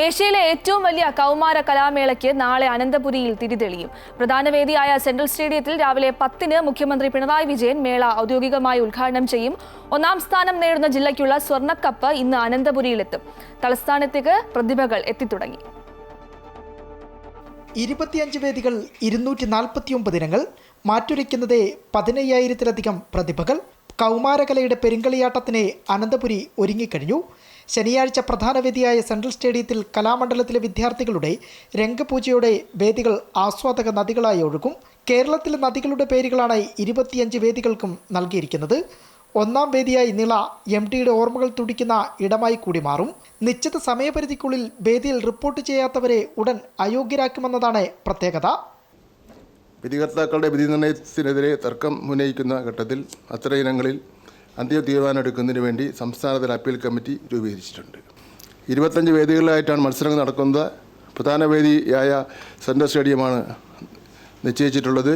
ഏഷ്യയിലെ ഏറ്റവും വലിയ കൗമാര കലാമേളയ്ക്ക് നാളെ അനന്തപുരിയിൽ തിരിതെളിയും. പ്രധാന വേദിയായ സെൻട്രൽ സ്റ്റേഡിയത്തിൽ രാവിലെ പത്തിന് മുഖ്യമന്ത്രി പിണറായി വിജയൻ മേള ഔദ്യോഗികമായി ഉദ്ഘാടനം ചെയ്യും. ഒന്നാം സ്ഥാനം നേടുന്ന ജില്ലയ്ക്കുള്ള സ്വർണക്കപ്പ് ഇന്ന് അനന്തപുരിയിലെത്തും. തലസ്ഥാനത്തേക്ക് പ്രതിഭകൾ എത്തിത്തുടങ്ങി. ഇരുപത്തിയഞ്ച് വേദികൾ ഇരുന്നൂറ്റി നാൽപ്പത്തിയൊമ്പത് ഇനങ്ങൾ മാറ്റുരയ്ക്കുന്നത് പതിനയ്യായിരത്തിലധികം പ്രതിഭകൾ. കൗമാരകലയുടെ പെരുങ്കളിയാട്ടത്തിന് അനന്തപുരി ഒരുങ്ങിക്കഴിഞ്ഞു. ശനിയാഴ്ച പ്രധാന വേദിയായ സെൻട്രൽ സ്റ്റേഡിയത്തിൽ കലാമണ്ഡലത്തിലെ വിദ്യാർത്ഥികളുടെ രംഗപൂജയോടെ വേദികൾ ആസ്വാദക നദികളായി ഒഴുകും. കേരളത്തിലെ നദികളുടെ പേരുകളാണ് ഇരുപത്തിയഞ്ച് വേദികൾക്കും നൽകിയിരിക്കുന്നത്. ഒന്നാം വേദിയായി നിള എം ടിയുടെ ഓർമ്മകൾ തുടിക്കുന്ന ഇടമായി കൂടി മാറും. നിശ്ചിത സമയപരിധിക്കുള്ളിൽ വേദിയിൽ റിപ്പോർട്ട് ചെയ്യാത്തവരെ ഉടൻ അയോഗ്യരാക്കുമെന്നതാണ് പ്രത്യേകത. വിധികർത്താക്കളുടെ വിധി നിർണയത്തിനെതിരെ തർക്കം ഉന്നയിക്കുന്ന ഘട്ടത്തിൽ അത്തരം ഇനങ്ങളിൽ അന്തിമ തീരുമാനമെടുക്കുന്നതിന് വേണ്ടി സംസ്ഥാനതല അപ്പീൽ കമ്മിറ്റി രൂപീകരിച്ചിട്ടുണ്ട്. ഇരുപത്തഞ്ച് വേദികളിലായിട്ടാണ് മത്സരങ്ങൾ നടക്കുന്നത്. പ്രധാന വേദിയായ സെൻട്രൽ സ്റ്റേഡിയമാണ് നിശ്ചയിച്ചിട്ടുള്ളത്.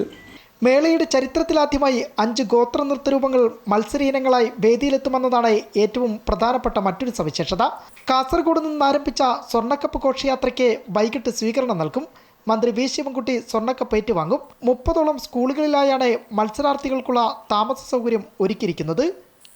മേളയുടെ ചരിത്രത്തിലാദ്യമായി അഞ്ച് ഗോത്ര നൃത്തരൂപങ്ങൾ മത്സര ഇനങ്ങളായി വേദിയിലെത്തുമെന്നതാണ് ഏറ്റവും പ്രധാനപ്പെട്ട മറ്റൊരു സവിശേഷത. കാസർഗോഡ് നിന്ന് ആരംഭിച്ച സ്വർണക്കപ്പ് ഘോഷയാത്രയ്ക്ക് വൈകിട്ട് സ്വീകരണം നൽകും. മന്ത്രി വി ശിവൻകുട്ടി സ്വർണക്കപ്പ് ഏറ്റുവാങ്ങും. മുപ്പതോളം സ്കൂളുകളിലായാണ് മത്സരാർത്ഥികൾക്കുള്ള താമസ സൗകര്യം ഒരുക്കിയിരിക്കുന്നത്.